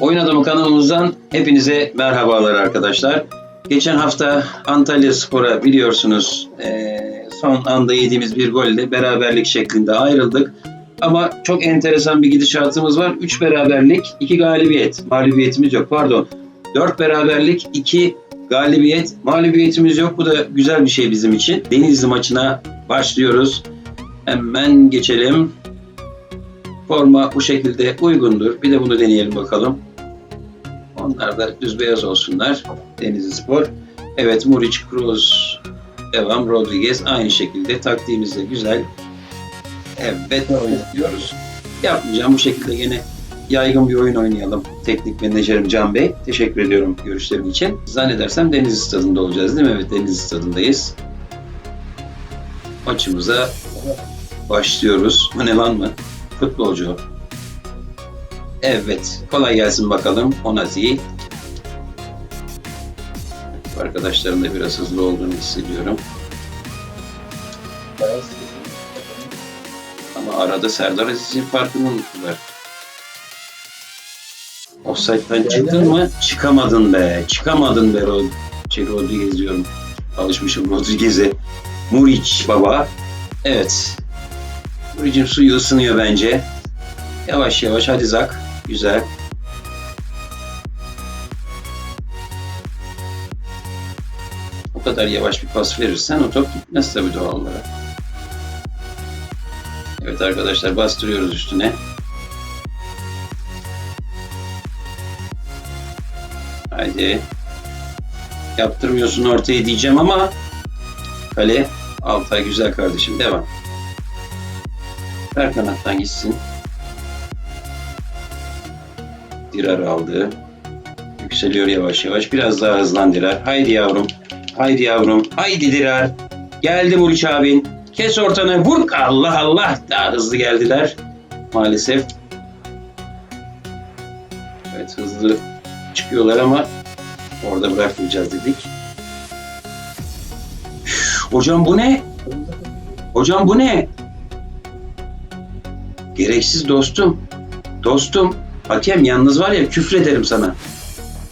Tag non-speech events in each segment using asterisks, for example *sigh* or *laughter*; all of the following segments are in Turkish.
Oyun Adamı kanalımızdan hepinize merhabalar arkadaşlar. Geçen hafta Antalya Spor'a biliyorsunuz eee, son anda yediğimiz bir golle beraberlik şeklinde ayrıldık. Ama çok enteresan bir gidişatımız var. 3 beraberlik, 2 galibiyet. Mağlubiyetimiz yok pardon. 4 beraberlik, 2 galibiyet. Mağlubiyetimiz yok. Bu da güzel bir şey bizim için. Denizli maçına başlıyoruz. Hemen geçelim. Forma bu şekilde uygundur. Bir de bunu deneyelim bakalım. Onlar da düz beyaz olsunlar. Denizli Spor. Evet Muriç, Cruz, devam Rodriguez aynı şekilde taktiğimiz de güzel. Evet oynuyoruz. Yapmayacağım bu şekilde yine yaygın bir oyun oynayalım. Teknik menajerim Can Bey. Teşekkür ediyorum görüşlerin için. Zannedersem Denizli Stadı'nda olacağız değil mi? Evet Denizli Stadı'ndayız. Maçımıza başlıyoruz. Bu ne lan mı? Futbolcu. Evet. Kolay gelsin bakalım. Onazi. Arkadaşların da biraz hızlı olduğunu hissediyorum. Ama arada Serdar Aziz'in farkını unuttular. Offside'den çıktın mı? Çıkamadın be. Çıkamadın be Rod şey, Rodriguez diyorum. Alışmışım Rodriguez'e. Muriç baba. Evet. Muriç'in suyu ısınıyor bence. Yavaş yavaş hadi Zak. Güzel. O kadar yavaş bir pas verirsen o top gitmez tabii doğal olarak. Evet arkadaşlar bastırıyoruz üstüne. Haydi. Yaptırmıyorsun ortaya diyeceğim ama kale Altay güzel kardeşim devam. Ver kanattan gitsin. Dirar aldı. Yükseliyor yavaş yavaş. Biraz daha hızlan Dirar. Haydi yavrum. Haydi yavrum. Haydi Dirar. Geldi Muriç abin. Kes ortanı. Vur. Allah Allah. Daha hızlı geldiler. Maalesef. Evet hızlı çıkıyorlar ama orada bırakmayacağız dedik. Hocam bu ne? Hocam bu ne? Gereksiz dostum. Dostum. Hakem yalnız var ya küfrederim sana.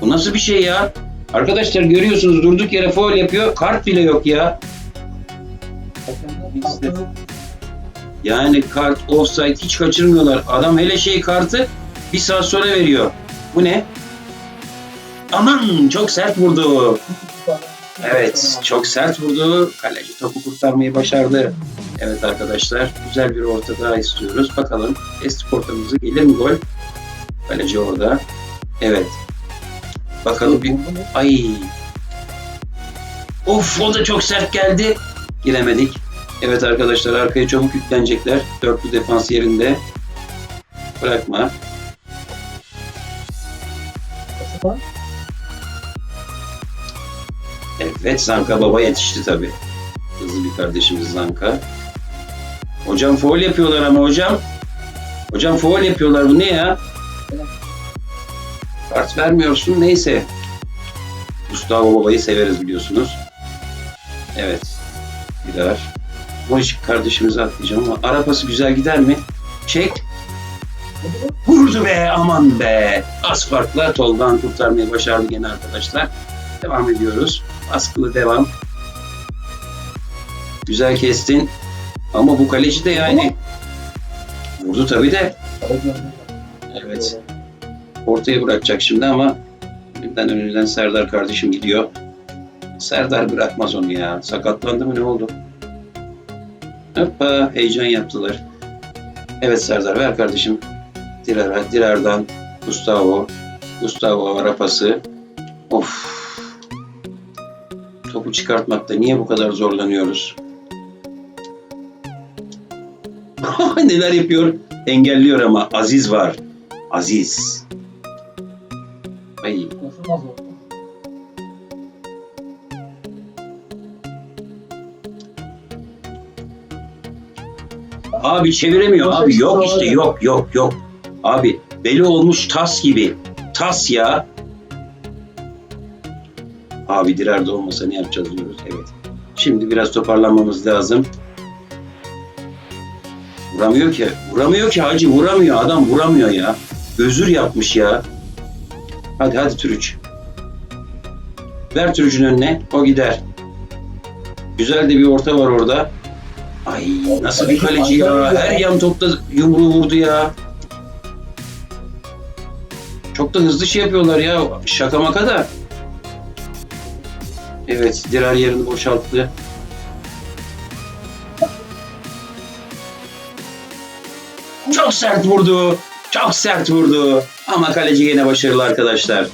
Bu nasıl bir şey ya? Arkadaşlar görüyorsunuz durduk yere foul yapıyor. Kart bile yok ya. Yani kart, offside hiç kaçırmıyorlar. Adam hele şey kartı bir saat sonra veriyor. Bu ne? Aman çok sert vurdu. Evet çok sert vurdu. Kaleci topu kurtarmayı başardı. Evet arkadaşlar güzel bir orta daha istiyoruz. Bakalım eski ortamızı gelir mi gol? Kaleci orada. Evet. Bakalım bir... Ay. Of o da çok sert geldi. Giremedik. Evet arkadaşlar arkaya çabuk yüklenecekler. Dörtlü defans yerinde. Bırakma. Evet Zanka baba yetişti tabi. Hızlı bir kardeşimiz Zanka. Hocam foul yapıyorlar ama hocam. Hocam foul yapıyorlar bu ne ya? Kart vermiyorsun neyse. Gustavo babayı severiz biliyorsunuz. Evet. Gider. Mojik kardeşimizi atlayacağım ama arapası güzel gider mi? Çek. Vurdu be aman be. Az farkla Tolga'nı kurtarmayı başardı gene arkadaşlar. Devam ediyoruz. Baskılı devam. Güzel kestin. Ama bu kaleci de yani vurdu tabii de. Evet. Ortaya bırakacak şimdi ama önünden önünden Serdar kardeşim gidiyor. Serdar bırakmaz onu ya. Sakatlandı mı ne oldu? Hoppa heyecan yaptılar. Evet Serdar ver kardeşim. Dirar'a, Dirar'dan Gustavo. Gustavo arapası. Of. Topu çıkartmakta niye bu kadar zorlanıyoruz? *laughs* Neler yapıyor? Engelliyor ama Aziz var. Aziz. Ay. Abi çeviremiyor abi. Yok işte yok yok yok. Abi beli olmuş tas gibi. Tas ya. Abi Dirar'da olmasa ne yapacağız diyoruz. Evet. Şimdi biraz toparlanmamız lazım. Vuramıyor ki. Vuramıyor ki hacı vuramıyor. Adam vuramıyor ya. Özür yapmış ya. Hadi hadi Türüç. Ver Türüç'ün önüne. O gider. Güzel de bir orta var orada. Ay nasıl bir kaleci ya. Her yan topta yumruğu vurdu ya. Çok da hızlı şey yapıyorlar ya. Şaka maka da. Evet, Dirar yerini boşalttı. Çok sert vurdu. Çok sert vurdu. Ama kaleci yine başarılı arkadaşlar.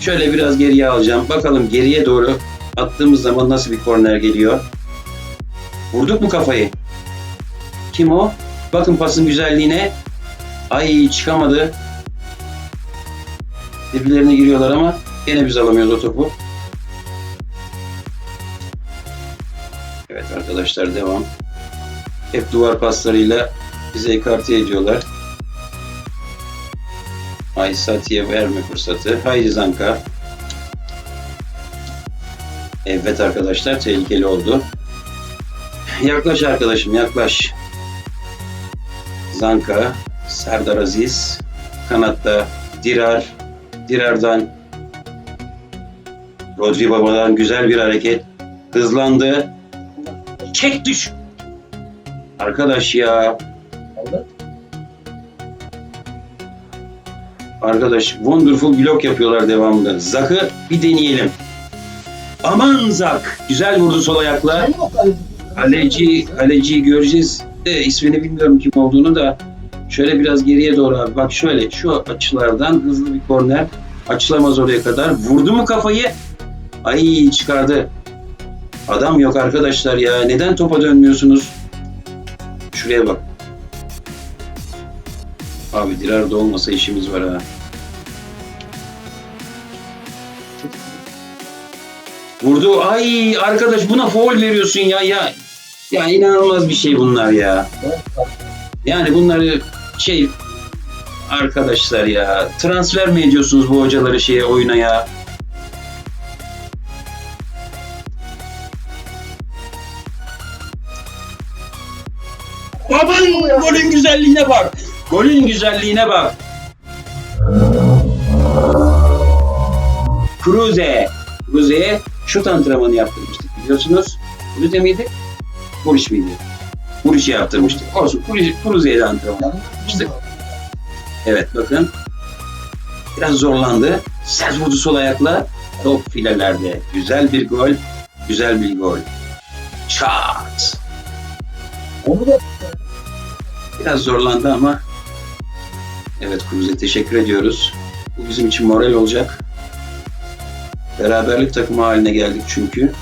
Şöyle biraz geriye alacağım. Bakalım geriye doğru attığımız zaman nasıl bir korner geliyor. Vurduk mu kafayı? Kim o? Bakın pasın güzelliğine. Ay çıkamadı. Birbirlerine giriyorlar ama yine biz alamıyoruz o topu. Evet arkadaşlar devam. Hep duvar paslarıyla bize ekarte ediyorlar. Ay Sati'ye verme fırsatı. Haydi Zanka. Evet arkadaşlar tehlikeli oldu. Yaklaş arkadaşım yaklaş. Zanka, Serdar Aziz, kanatta Dirar, Dirar'dan Rodri Baba'dan güzel bir hareket. Hızlandı. Çek düş. Arkadaş ya. Arkadaş wonderful blok yapıyorlar devamında. Zak'ı bir deneyelim. Aman Zak. Güzel vurdu sol ayakla. Kaleci, kaleciyi göreceğiz. De, ismini bilmiyorum kim olduğunu da. Şöyle biraz geriye doğru abi. Bak şöyle şu açılardan hızlı bir korner. Açılamaz oraya kadar. Vurdu mu kafayı? Ay çıkardı. Adam yok arkadaşlar ya. Neden topa dönmüyorsunuz? Şuraya bak. Abi Dirar'da olmasa işimiz var ha. Vurdu. Ay arkadaş buna foul veriyorsun ya. Ya ya inanılmaz bir şey bunlar ya. Yani bunları şey arkadaşlar ya transfer mi ediyorsunuz bu hocaları şeye oyuna ya? Aman golün güzelliğine bak. Golün güzelliğine bak. Cruze. Cruze'ye şut antrenmanı yaptırmıştık biliyorsunuz. Cruze miydi? Muriç miydi? Muriç'e yaptırmıştık. Olsun Cruze'ye de antrenman yaptırmıştık. Evet bakın. Biraz zorlandı. Sert vurdu sol ayakla. Top filelerde. Güzel bir gol. Güzel bir gol. Çat. Onu da Biraz zorlandı ama evet Kruz'e teşekkür ediyoruz. Bu bizim için moral olacak. Beraberlik takımı haline geldik çünkü.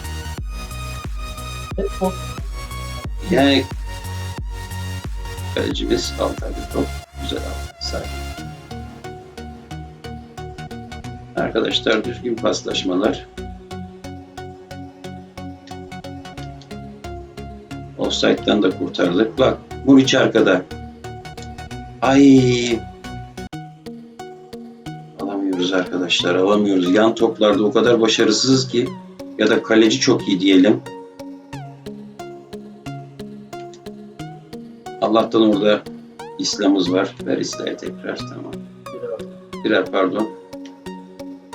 Yani kalecimiz Altay'da top güzel aldı. Sakin. Arkadaşlar düzgün paslaşmalar. Offside'dan da kurtardık. Bak Muriç arkada. Ay. Alamıyoruz arkadaşlar alamıyoruz. Yan toplarda o kadar başarısızız ki ya da kaleci çok iyi diyelim. Allah'tan orada İslam'ız var. Ver İslam'ı tekrar tamam. Birer pardon.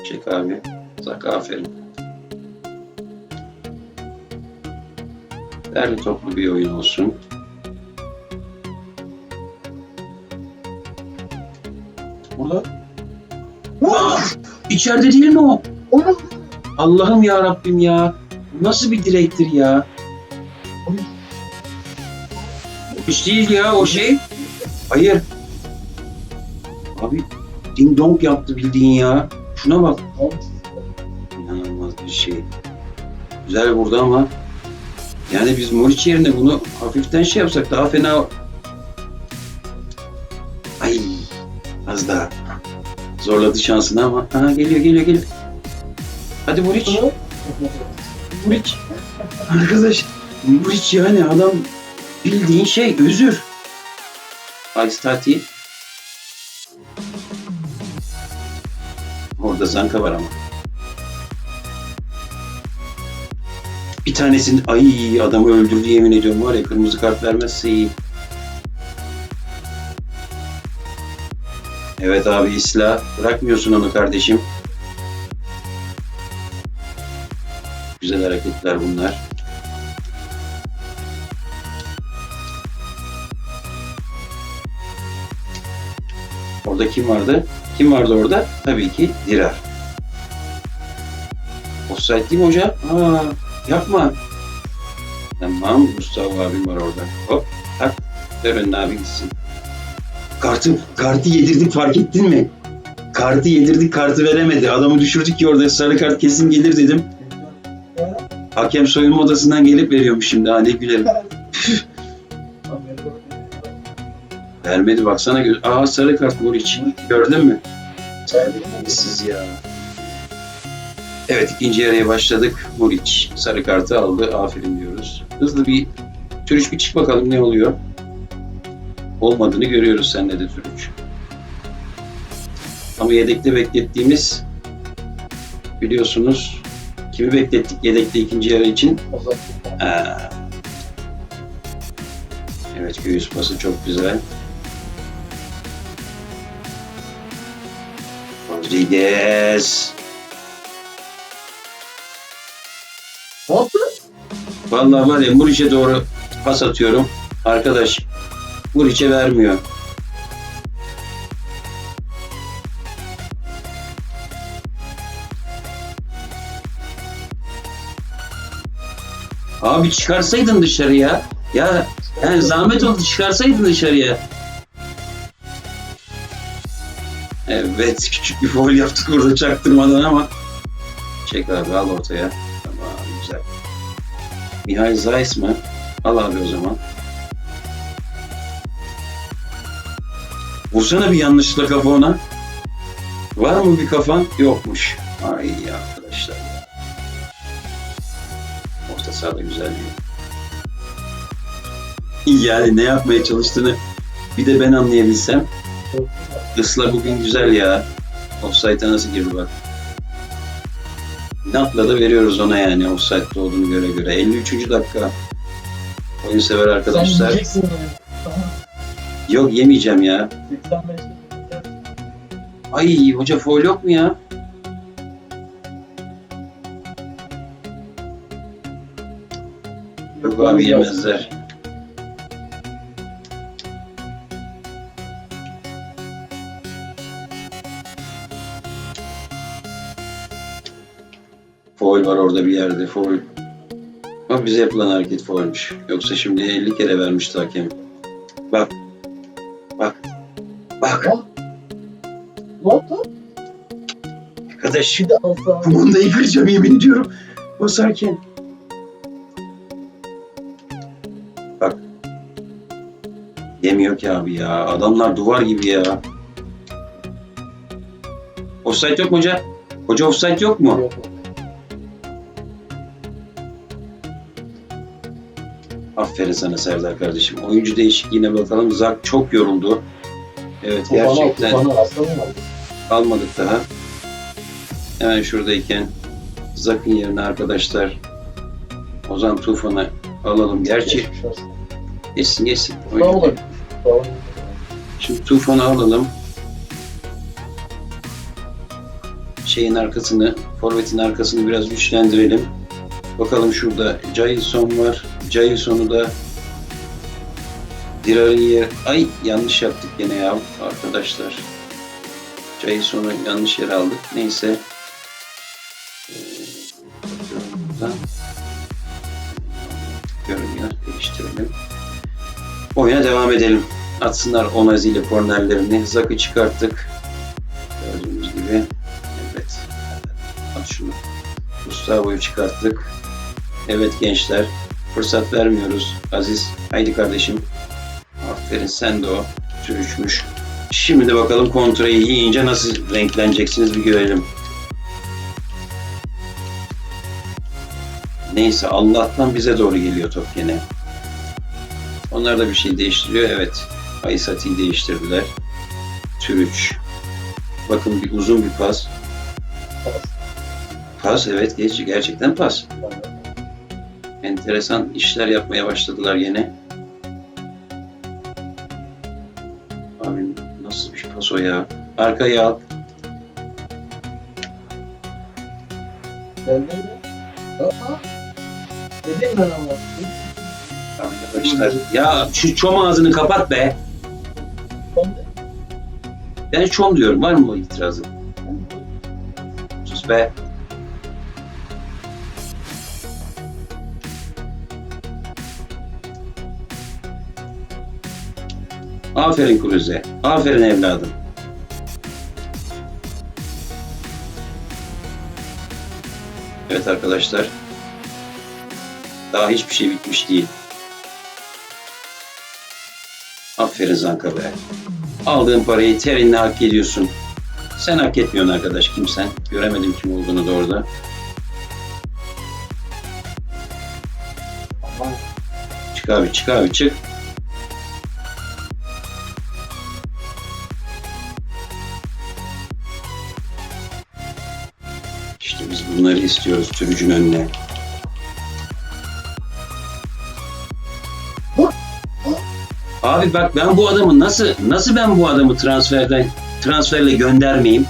Çek abi. Zaka aferin. Derli toplu bir oyun olsun. burada. İçeride değil mi o? Onu Allah'ım ya Rabbim ya. Nasıl bir direktir ya? Hiç değil ya o şey. Hayır. Abi ding dong yaptı bildiğin ya. Şuna bak. İnanılmaz bir şey. Güzel vurdu ama yani biz Moriç yerine bunu hafiften şey yapsak daha fena Ay az daha zorladı şansını ama ha, geliyor geliyor geliyor. Hadi Moriç. Muriç. Arkadaş Muriç yani adam bildiğin şey özür. Alstati. Orada Zanka var ama. Bir tanesini ay adamı öldürdü yemin ediyorum var ya kırmızı kart vermezse iyi. Evet abi İsla. Bırakmıyorsun onu kardeşim. Güzel hareketler bunlar. Orada kim vardı? Kim vardı orada? Tabii ki Dirar. Offside değil mi hoca? Aa, yapma. Tamam Mustafa abim var orada. Hop tak. Ver önüne abi gitsin. Kartı, kartı yedirdik fark ettin mi? Kartı yedirdik kartı veremedi. Adamı düşürdük ki orada sarı kart kesin gelir dedim. Hakem soyunma odasından gelip veriyormuş şimdi. Ha ne gülerim. *laughs* Vermedi baksana. gö- Aa sarı kart Muriç. Gördün mü? Siz ya. Evet ikinci yarıya başladık. Muriç sarı kartı aldı. Aferin diyoruz. Hızlı bir Türüç bir çık bakalım ne oluyor. Olmadığını görüyoruz sende de Türüç. Ama yedekte beklettiğimiz biliyorsunuz kimi beklettik yedekte ikinci yarı için? Ha. Evet göğüs pası çok güzel. Rodriguez. Ne yaptı? Vallahi var ya Muriç'e doğru pas atıyorum. Arkadaş Muriç'e vermiyor. Abi çıkarsaydın dışarıya. Ya yani zahmet oldu çıkarsaydın dışarıya. Evet küçük bir foul yaptık orada çaktırmadan ama. Çek abi al ortaya. Tamam güzel. Mihail Zeiss mı? Al abi o zaman. Vursana bir yanlışlıkla kafa ona. Var mı bir kafan? Yokmuş. Ay arkadaşlar ya. Orta sahada güzel bir. Yani ne yapmaya çalıştığını bir de ben anlayabilsem. Isla bugün güzel ya. Offside'a nasıl girdi bak. Inatla da veriyoruz ona yani offside'de olduğunu göre göre. 53. dakika. Oyun sever arkadaşlar. Yok yemeyeceğim ya. 85'te. Ay hoca foul yok mu ya? Yok abi yemezler. Foul var orada bir yerde foul. Ama bize yapılan hareket foulmuş. Yoksa şimdi 50 kere vermişti hakem. Bak. Bak. Bak. Ne yaptı? Arkadaş Bir de alsa. kumandayı kıracağım yemin ediyorum. Basarken. Bak. Yemiyor ki abi ya. Adamlar duvar gibi ya. Offside yok mu hoca? Hoca offside yok mu? Yok. Aferin sana Serdar kardeşim. Oyuncu değişikliğine bakalım. Zak çok yoruldu. Evet Tufana, gerçekten Tufana almadık daha. Hemen şuradayken Zak'ın yerine arkadaşlar Ozan Tufan'ı alalım. Gerçi geçsin geçsin. Tamam. Şimdi Tufan'ı alalım. Şeyin arkasını, forvetin arkasını biraz güçlendirelim. Bakalım şurada Jailson var. Jailson'u da Dirar'ın yer... Ay yanlış yaptık gene ya arkadaşlar. Jailson'u yanlış yere aldık. Neyse. Ee, buradan. Görünüyor. Değiştirelim. Oyuna devam edelim. Atsınlar Onazi ile kornerlerini. Zak'ı çıkarttık. Gördüğünüz gibi. Evet. At şunu. Gustavo'yu çıkarttık. Evet gençler. Fırsat vermiyoruz. Aziz. Haydi kardeşim. Aferin sen de o. Sürüşmüş. Şimdi de bakalım kontrayı yiyince nasıl renkleneceksiniz bir görelim. Neyse Allah'tan bize doğru geliyor top gene. Onlar da bir şey değiştiriyor. Evet. Aysati'yi değiştirdiler. Türüç. Bakın bir uzun bir pas. Pas. Pas evet geç gerçekten pas. Tamam. Enteresan işler yapmaya başladılar yine. Abi nasıl bir pas o ya? Arkaya al. Geldi mi? Aa. Dedim ben ama. Arkadaşlar. Ya şu çom ağzını kapat be. Ben çom diyorum. Var mı bu itirazın? Sus be. Aferin Kuruze. Aferin evladım. Evet arkadaşlar. Daha hiçbir şey bitmiş değil. Aferin Zanka be. Aldığın parayı terinle hak ediyorsun. Sen hak etmiyorsun arkadaş kimsen. Göremedim kim olduğunu da orada. Çık abi çık abi çık. Biz bunları istiyoruz sürücün önüne. Abi bak ben bu adamı nasıl nasıl ben bu adamı transferden transferle göndermeyeyim?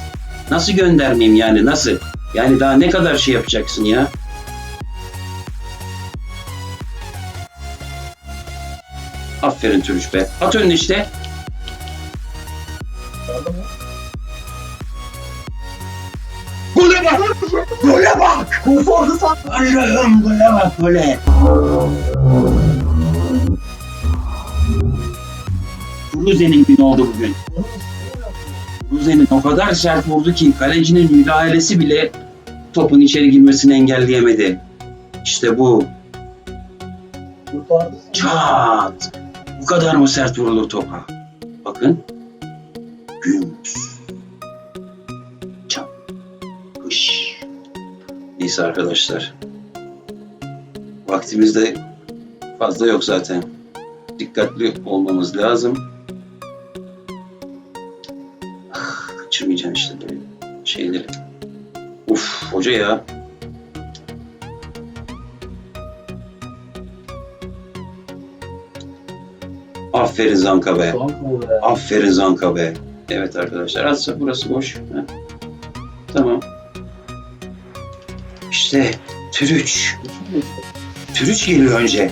Nasıl göndermeyeyim yani nasıl? Yani daha ne kadar şey yapacaksın ya? Aferin Türüç be. At önüne işte. Kurtardı sen. Allah'ım gole bak gole. Ruze'nin günü oldu bugün. Ruze'nin o kadar sert vurdu ki kalecinin müdahalesi bile topun içeri girmesini engelleyemedi. İşte bu. Çat! Bu kadar mı sert vurulur topa? Bakın. Gümüş. Neyse arkadaşlar. Vaktimiz de fazla yok zaten. Dikkatli olmamız lazım. Ah, Kaçırmayacaksın işte böyle şeyleri. Uf hoca ya. Aferin Zanka be. Aferin Zanka be. Evet arkadaşlar atsa burası boş. Heh. Tamam. İşte Türüç. Türüç geliyor önce.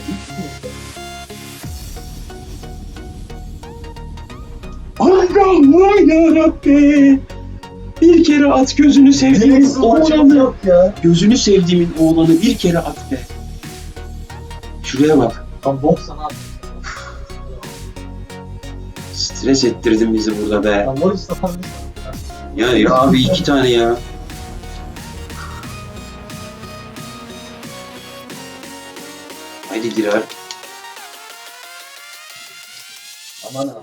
Allah'ım yarabbim. Bir kere at gözünü sevdiğimin Gereksiz maçımız oğlanı. yok ya. Gözünü sevdiğimin oğlanı bir kere at be. Şuraya bak. Tam bok sana. Stres ettirdin bizi burada be. Tam Ya, ya abi iki tane ya. Haydi girer. Aman ha.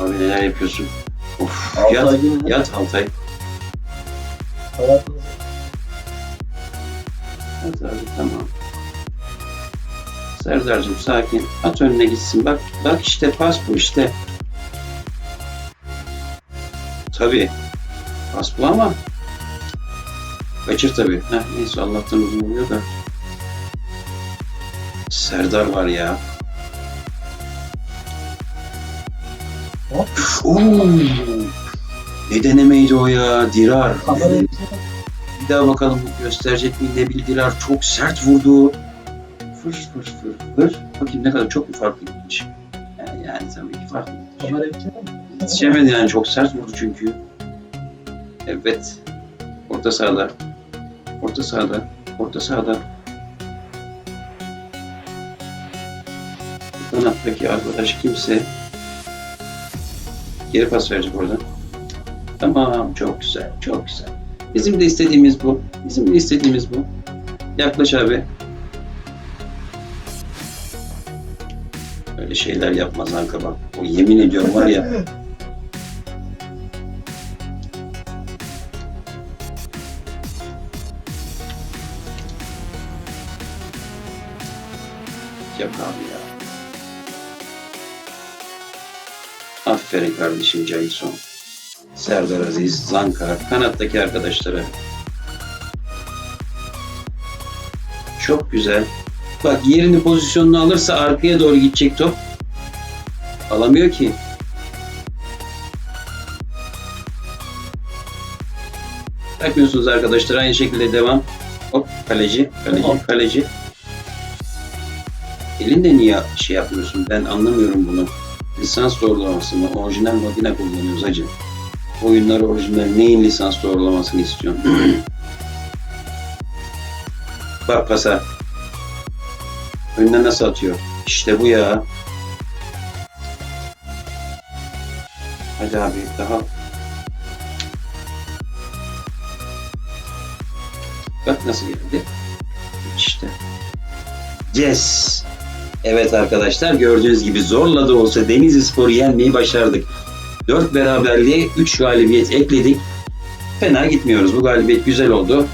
Abi neler yapıyorsun? Of Altay yat, günü- yat Altay. Hayatınızı Yat abi tamam. Serdar'cığım sakin. At önüne gitsin. Bak bak işte pas bu işte. Tabii. Pas bu ama kaçır tabii. Heh, neyse Allah'tan uzun oluyor da. Serdar var ya. Oo. Ne denemeydi o ya? Dirar. kamerayı Bir daha bakalım gösterecek mi Nebil Dirar çok sert vurdu. Fır fır fır fır. Bakayım ne kadar çok mu farklı gitmiş. Yani, yani tabii ki farklı gitmiş. Yetişemedi yani çok sert vurdu çünkü. Evet. Orta sahada. Orta sahada. Orta sahada. Kanattaki arkadaş kimse geri pas verecek oradan. Tamam çok güzel çok güzel. Bizim de istediğimiz bu. Bizim de istediğimiz bu. Yaklaş abi. Öyle şeyler yapmaz Anka bak. O yemin ediyorum var ya. Aferin kardeşim Jason. Serdar Aziz, Zankar, kanattaki arkadaşlara. Çok güzel. Bak yerini pozisyonunu alırsa arkaya doğru gidecek top. Alamıyor ki. Bırakmıyorsunuz arkadaşlar. Aynı şekilde devam. Hop kaleci, kaleci, Tamam. kaleci. Elinde niye şey yapmıyorsun? Ben anlamıyorum bunu. Lisans doğrulaması mı? Orijinal makine kullanıyoruz hacı. Oyunlar orijinal. Neyin lisans doğrulamasını istiyorsun? *clears throat* Bak pasa. Önüne nasıl atıyor? İşte bu ya. Hadi abi daha. Bak nasıl geldi. İşte. Yes. Evet arkadaşlar gördüğünüz gibi zorla da olsa Denizli Spor'u yenmeyi başardık. 4 beraberliğe 3 galibiyet ekledik. Fena gitmiyoruz. Bu galibiyet güzel oldu.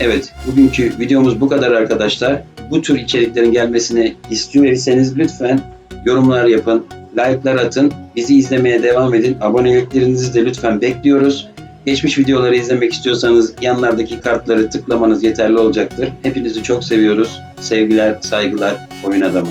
Evet, bugünkü videomuz bu kadar arkadaşlar. Bu tür içeriklerin gelmesini istiyorsanız lütfen yorumlar yapın, like'lar atın, bizi izlemeye devam edin. Aboneliklerinizi de lütfen bekliyoruz. Geçmiş videoları izlemek istiyorsanız yanlardaki kartları tıklamanız yeterli olacaktır. Hepinizi çok seviyoruz. Sevgiler, saygılar, oyun adamı.